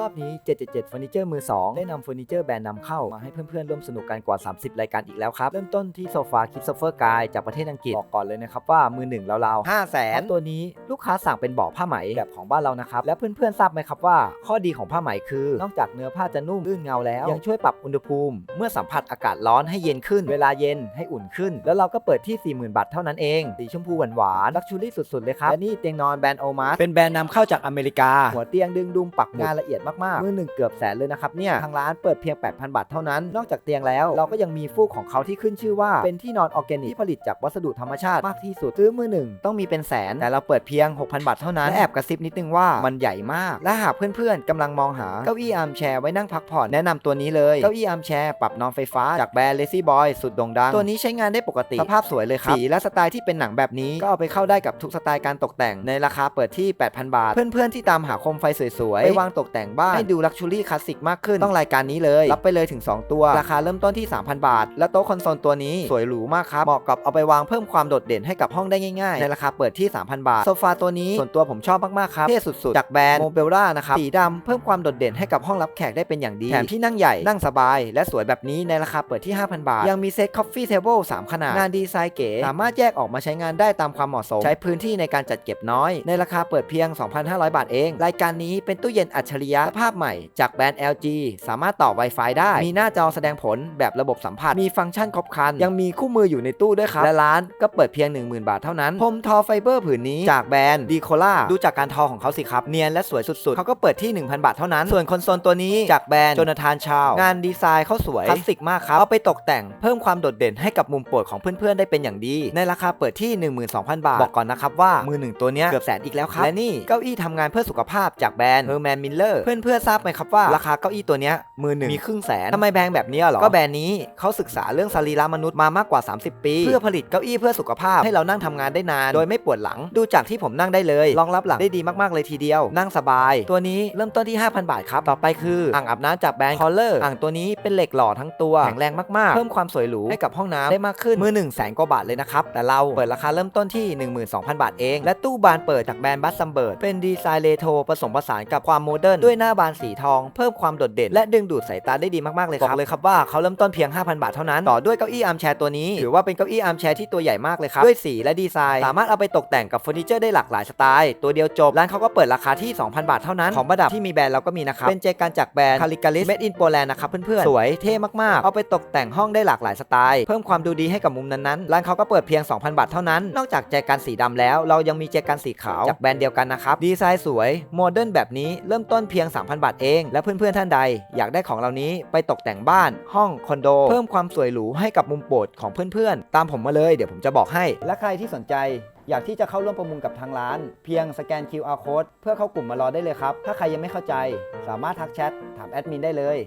รอบนี้ 777เฟอร์นิเจอร์มือ 2 ได้นำเฟอร์นิเจอร์แบรนด์นำเข้า มาให้เพื่อนๆ ร่วมสนุกกันกว่า 30 รายการอีกแล้วครับ เริ่มต้นที่โซฟาคิปโซเฟอร์กายจากประเทศอังกฤษ บอกก่อนเลยนะครับว่ามือหนึ่งราวๆ5 0 0แสนตัวนี้ลูกค้าสั่งเป็นเบาะผ้าไหมแบบของบ้านเรานะครับและเพื่อนๆทราบไหมครับว่า ข้อดีของผ้าไหมคือนอกจากเนื้อผ้าจะนุ่มลื่นเงาแล้ว ยังช่วยปรับอุณหภูมิ เมื่อสัมผัสอากาศร้อนให้เย็นขึ้น เวลาเย็นให้อุ่นขึ้น แล้วเราก็เปิดที่ 40,000 บาทเท่านั้นเองสีชมพูหวานๆลักชูรี่สุดๆเลยครับและนี่เตียงนอนแบรนด์โอมาสเป็นแบรนด์นำเข้าจากอเมริกาหัวเตียงดึงดุมปักหมุดงานละเอียดมากๆ มือหนึ่งเกือบแสนเลยนะครับเนี่ย ทางร้านเปิดเพียง 8,000 บาทเท่านั้น นอกจากเตียงแล้ว เราก็ยังมีฟูกของเขาที่ขึ้นชื่อว่า เป็นที่นอนออร์แกนิกที่ผลิตจากวัสดุธรรมชาติมากที่สุด ซื้อมือหนึ่งต้องมีเป็นแสน แต่เราเปิดเพียง 6,000 บาทเท่านั้นและแอบกระซิบนิดนึงว่ามันใหญ่มาก และหากเพื่อนๆกำลังมองหาเก้าอี้อาร์มแชร์ไว้นั่งพักผ่อน แนะนำตัวนี้เลย เก้าอี้อาร์มแชร์ปรับนอนไฟฟ้าจากแบรนด์ Lazy Boy สุดโด่งดัง ตัวนี้ใช้งานได้ปกติ สภาพสวยเลยครับ สีและสไตล์ที่เป็นหนังแบบนี้ก็เอาไปเข้าได้กับทุกสไตล์การตกแต่งในราคาเปิดที่ 8,000 บาท เพื่อนๆที่ตามหาโคมไฟสวยๆไปวางตกแต่งบ้านให้ดูลักชูรี่คลาสสิกมากขึ้นต้องรายการนี้เลย รับไปเลยถึง 2 ตัว ราคาเริ่มต้นที่ 3,000 บาท และโต๊ะคอนโซลตัวนี้สวยหรูมากครับเหมาะกับเอาไปวางเพิ่มความโดดเด่นให้กับห้องได้ง่ายๆ ในราคาเปิดที่ 3,000 บาท โซฟาตัวนี้ส่วนตัวผมชอบมากๆครับเท่สุดๆจากแบรนด์โมเบล่านะครับสีดำเพิ่มความโดดเด่นให้กับห้องรับแขกได้เป็นอย่างดีแถมที่นั่งใหญ่นั่งสบาย และสวยแบบนี้ในราคาเปิดที่ 5,000 บาท ยังมีเซ็ตคอฟฟี่เทเบิล3ขนาดงานดีไซน์เก๋สามารถแยกออกมาใช้งานได้ตามความเหมาะสม ใช้พื้นที่ในการจัดเก็บน้อย ในราคาเปิดเพียง 2,500 บาทเอง รายการนี้เป็นตู้เย็นอัจฉริยะสภาพใหม่จากแบรนด์ LG สามารถต่อ Wi-Fi ได้ มีหน้าจอแสดงผลแบบระบบสัมผัส มีฟังก์ชันครบครัน ยังมีคู่มืออยู่ในตู้ด้วยครับ และร้านก็เปิดเพียง 10,000 บาทเท่านั้นพรมทอไฟเบอร์ผืนนี้จากแบรนด์ดีโคล่าดูจากการทอของเขาสิครับ เนียนและสวยสุดๆ เขาก็เปิดที่ 1,000 บาทเท่านั้น ส่วนคอนโซลตัวนี้จากแบรนด์โจนาธานชาว งานดีไซน์เขาสวยคลาสสิกมากครับเอาไปตกแต่งเพิ่มความโดดเด่นให้กับมุมโปรดของเพื่อนๆได้เป็นอย่างดี ในราคาเปิดที่ 12,000 บาทบอกก่อนนะครับว่ามือหนึ่งตัวเนี้ยเกือบแสนอีกแล้วครับและนี่เก้าอี้ทำงานเพื่อสุขภาพจากแบรนด์ Herman Miller เพื่อนๆทราบไหมครับว่าราคาเก้าอี้ตัวเนี้ยมือหนึ่งมีครึ่งแสนทำไมแพงแบบเนี้ยเหรอ ก็แบรนด์นี้เขาศึกษาเรื่องสรีระมนุษย์มามากกว่า 30 ปี เพื่อผลิตเก้าอี้เพื่อสุขภาพให้เรานั่งทำงานได้นาน โดยไม่ปวดหลัง ดูจากที่ผมนั่งได้เลยรองรับหลังได้ดีมากๆเลยทีเดียว นั่งสบาย ตัวนี้เริ่มต้นที่ 5,000 บาทครับต่อไปคืออ่างอาบน้ำจากแบรนด์ Color อ่างตัวนี้เป็นเหล็กหล่อทั้งตัวแข็งแรงมากๆ เพิ่มความสวยหรูให้กับห้องน้ำได้มากขึ้นมือ1นึ่งแสนกว่าบาทเลยนะครับแต่เราเปิดราคาเริ่มต้นที่ 12,000 บาทเอง และตู้บานเปิดจากแบรนด์บัสซัมเบิร์ดเป็นดีไซน์เรโทรผสมผสานกับความโมเดิร์นด้วยหน้าบานสีทอง เพิ่มความโดดเด่น และดึงดูดสายตาได้ดีมากๆเลยครับบอกเลยครับว่าเขาเริ่มต้นเพียง 5,000 บาทเท่านั้น ต่อด้วยเก้าอี้อาร์มแชร์ตัวนี้ ถือว่าเป็นเก้าอี้อาร์มแชร์ที่ตัวใหญ่มากเลยครับ ด้วยสีและดีไซน์ สามารถเอาไปตกแต่งกับเฟอร์นิเจอร์ได้หลากหลายสไตล์ ตัวเดียวจบ ร้านเขาก็เปิดราคาที่ 2,000 บาทเท่านั้น ของประดับที่มีแบรนด์เราก็มีนะครับ เป็นเจกันจากแบรนด์คาริกาลิสเมดอินโปแลนด์นะครับเพื่อนๆ สวยเท่มากๆ เอาไปตกแต่งห้องได้หลากหลายสไตล์ เพิ่มความดูดีให้กับมุมนั้นๆ ร้านเขาก็เปิดเพียง 2,000 บาทเท่านั้น นอกจากแจกันสีดำแล้ว เรายังมีแจกันสีขาวจากแบรนด์เดียวกันนะครับ ดีไซน์สวยโมเดิร์นแบบนี้เริ่มต้นเพียง 3,000 บาทเอง และเพื่อนๆท่านใด อยากได้ของเหล่านี้ไปตกแต่งบ้าน ห้องคอนโด เพิ่มความสวยหรูให้กับมุมโปรดของเพื่อนๆ ตามผมมาเลย เดี๋ยวผมจะบอกให้ และใครที่สนใจอยากที่จะเข้าร่วมประมูลกับทางร้าน เพียงสแกน QR code เพื่อเข้ากลุ่มมารอได้เลยครับ ถ้าใครยังไม่เข้าใจ สามารถทักแชทถามแอดมินได้เลย